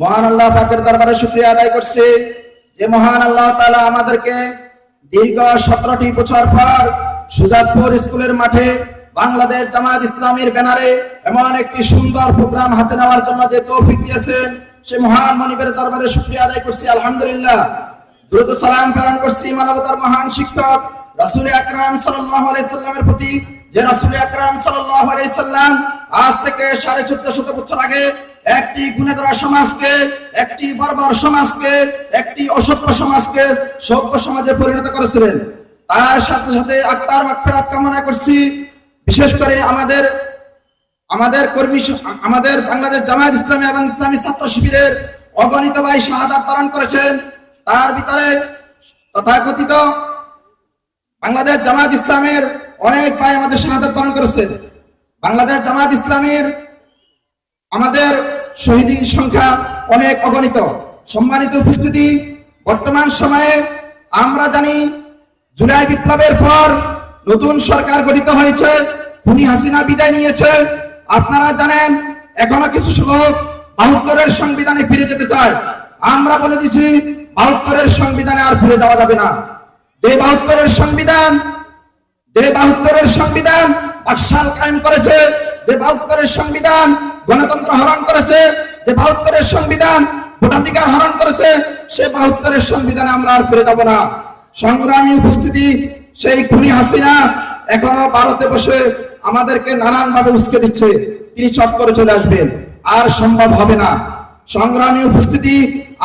মহান আল্লাহ পাকের দরবারে শুক্রিয়া আদায় করছি যে মহান আল্লাহ তাআলা আমাদেরকে দীর্ঘ সতেরোটি বছর পর সুজাতপুর স্কুলের মাঠে বাংলাদেশ জামাত ইসলামীর ব্যানারে এমন একটি সুন্দর প্রোগ্রাম হাতে নেওয়ার জন্য যে তৌফিক দিয়েছেন, সে মহান মনিবের দরবারে শুক্রিয়া আদায় করছি, আলহামদুলিল্লাহ। দ্রুত সালাম প্রেরণ করছি মানবতার মহান শিক্ষক রাসূল আকরাম সাল্লাল্লাহু আলাইহি সাল্লামের প্রতি। যে রাসূল আকরাম সাল্লাম আজ থেকে সাড়ে চোদ্দ শত বছর আগে একটি গুণেধরা সমাজকে, একটি বর্বর সমাজকে, একটি অসভ্য সমাজকে সভ্য সমাজে পরিণত করেছিলেন। তার সাথে সাথে আত্মার মাগফিরাত কামনা করছি। বিশেষ করে আমাদের আমাদের কর্মী আমাদের বাংলাদেশ জামায়াত ইসলামী এবং ইসলামী ছাত্র শিবিরের অগণিত ভাই শাহাদাত পালন করেছেন। তার ভিতরে তথাকথিত বাংলাদেশ জামায়াত ইসলামের অনেক ভাই আমাদের শাহাদাত পালন করেছে। বাংলাদেশ জামায়াত ইসলামের আমাদের শহীদের সংখ্যা অনেক অগণিত। সম্মানিত উপস্থিতি, বর্তমান সময়ে আমরা জানি জুলাই বিপ্লবের পর নতুন সরকার গঠিত হয়েছে, খুনি হাসিনা বিদায় নিয়েছে। আপনারা জানেন, এখনও কিছু লোক বাহাত্তরের সংবিধানে ফিরে যেতে চায়। আমরা বলে দিছি বাহাত্তরের সংবিধানে আর ফিরে যাওয়া যাবে না। যে বাহাত্তরের সংবিধান যে বাহাত্তরের সংবিধান বাকশাল কায়েম করেছে, যে বাহাত্তরের সংবিধান গণতন্ত্র হরণ করেছে, যে বাহাত্তরের সংবিধান ভোটাধিকার হরণ করেছে, সে বাহাত্তরের সংবিধানে আমরা আর ফিরে যাব না। সংগ্রামী উপস্থিতি সেই খুনি হাসিনা এখনও ভারতে বসে আমাদেরকে নানান ভাবে উস্কে দিচ্ছে। তিনি চট করে চলে আসবেন, আর সম্ভব হবে না। সংগ্রামী উপস্থিতি,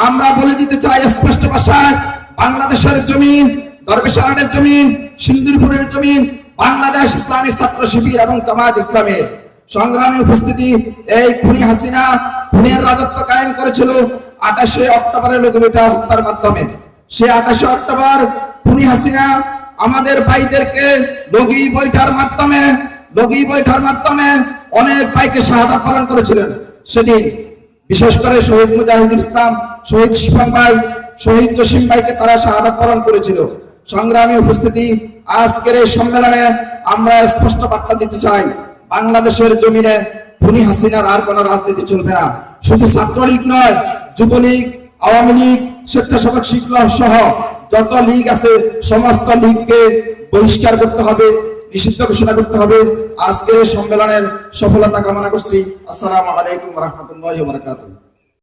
আমরা বলে দিতে চাই স্পষ্ট ভাষায়, বাংলাদেশের জমিন দরবেশানের জমিন, সিন্দুরপুরের জমিন, বাংলাদেশ ইসলামী ছাত্র শিবির এবং জামাত ইসলামের সংগ্রামী উপস্থিতি। এই খুনি হাসিনা খুনের রাজত্ব কায়েম করেছিল আঠাশে অক্টোবরের লোকবিটা হত্যার মাধ্যমে। সে আঠাশে অক্টোবর খুনি হাসিনা আমাদের ভাইদেরকে লগি বৈঠার মাধ্যমে, লগি বৈঠার মাধ্যমে অনেক ভাইকে শাহাদাত পালন করেছিলেন। সেদিন বিশেষ করে শহীদ মুজাহিদুল ইসলাম, শহীদ শিফাম ভাই, শহীদ জসিম ভাইকে তারা শাহাদাত পালন করেছিল। সংগ্রামী উপস্থিতি, আজকের এই সম্মেলনে আমরা স্পষ্ট বার্তা দিতে চাই, বাংলাদেশের জমিনে খুনি হাসিনার আর কোন রাজনীতি চলবে না। শুধু ছাত্রলীগ নয়, যুবলীগ, আওয়ামী লীগ, স্বেচ্ছাসেবক শিক্ষক সহ যত লীগ আছে, সমস্ত লীগকে বহিষ্কার করতে হবে, নিষিদ্ধ ঘোষণা করতে হবে। আজকের সম্মেলনের সফলতা কামনা করছি। আসসালামু আলাইকুম রহমতুল্লাহ বারকাতুহ।